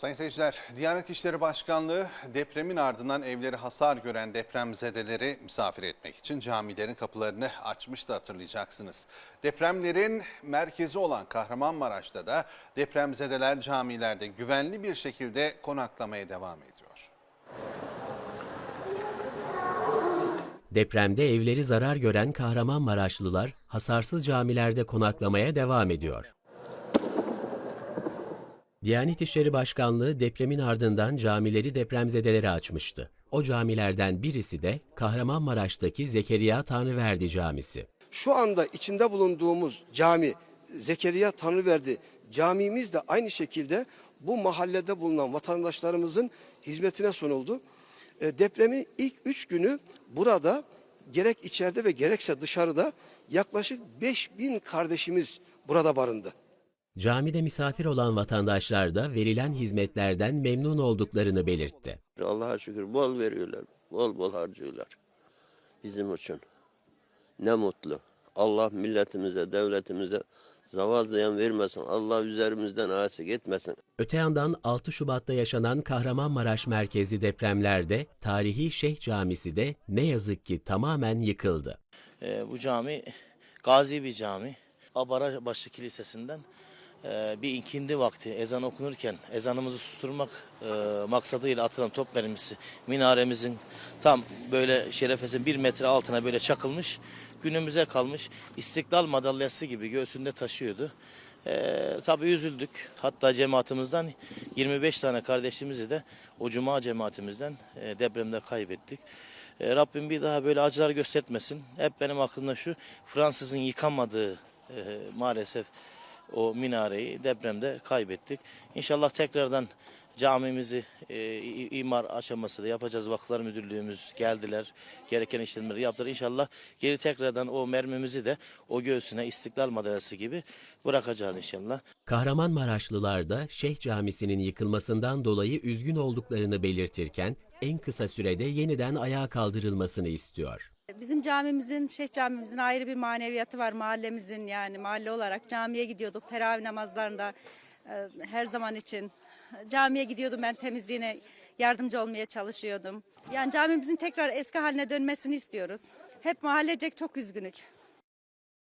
Sayın seyirciler, Diyanet İşleri Başkanlığı depremin ardından evleri hasar gören depremzedeleri misafir etmek için camilerin kapılarını açmıştı hatırlayacaksınız. Depremlerin merkezi olan Kahramanmaraş'ta da depremzedeler camilerde güvenli bir şekilde konaklamaya devam ediyor. Depremde evleri zarar gören Kahramanmaraşlılar hasarsız camilerde konaklamaya devam ediyor. Diyanet İşleri Başkanlığı depremin ardından camileri depremzedelere açmıştı. O camilerden birisi de Kahramanmaraş'taki Zekeriya Tanrıverdi Camisi. Şu anda içinde bulunduğumuz cami Zekeriya Tanrıverdi camimiz de aynı şekilde bu mahallede bulunan vatandaşlarımızın hizmetine sunuldu. E, depremin ilk üç günü burada gerek içeride ve gerekse dışarıda yaklaşık 5000 kardeşimiz burada barındı. Camide misafir olan vatandaşlar da verilen hizmetlerden memnun olduklarını belirtti. Allah'a şükür bol veriyorlar. Bol bol harcıyorlar. Bizim için. Ne mutlu. Allah milletimize, devletimize zaval ziyan vermesin. Allah üzerimizden asık etmesin. Öte yandan 6 Şubat'ta yaşanan Kahramanmaraş merkezli depremlerde tarihi Şeyh Camisi de ne yazık ki tamamen yıkıldı. Ee, bu cami gazi bir cami. Abarabaşı Kilisesi'nden bir ikindi vakti ezan okunurken ezanımızı susturmak e, maksadıyla atılan top mermisi minaremizin tam böyle şerefesinin bir metre altına böyle çakılmış. Günümüze kalmış İstiklal madalyası gibi göğsünde taşıyordu. E, tabii üzüldük. Hatta cemaatimizden 25 tane kardeşimizi de o cuma cemaatimizden e, depremde kaybettik. E, Rabbim bir daha böyle acılar göstermesin. Hep benim aklımda şu Fransızın yıkamadığı e, maalesef o minareyi depremde kaybettik. İnşallah tekrardan camimizi e, imar aşaması da yapacağız. Vakıflar Müdürlüğümüz geldiler. Gereken işlemleri yaptılar. İnşallah geri tekrardan o mermimizi de o göğsüne İstiklal Madalyası gibi bırakacağız inşallah. Kahramanmaraşlılar da Şeyh Camisi'nin yıkılmasından dolayı üzgün olduklarını belirtirken en kısa sürede yeniden ayağa kaldırılmasını istiyor. Bizim camimizin, Şeyh camimizin ayrı bir maneviyatı var mahallemizin yani mahalle olarak camiye gidiyorduk teravih namazlarında e, her zaman için. Camiye gidiyordum ben temizliğine yardımcı olmaya çalışıyordum. Yani camimizin tekrar eski haline dönmesini istiyoruz. Hep mahallecek çok üzgünük.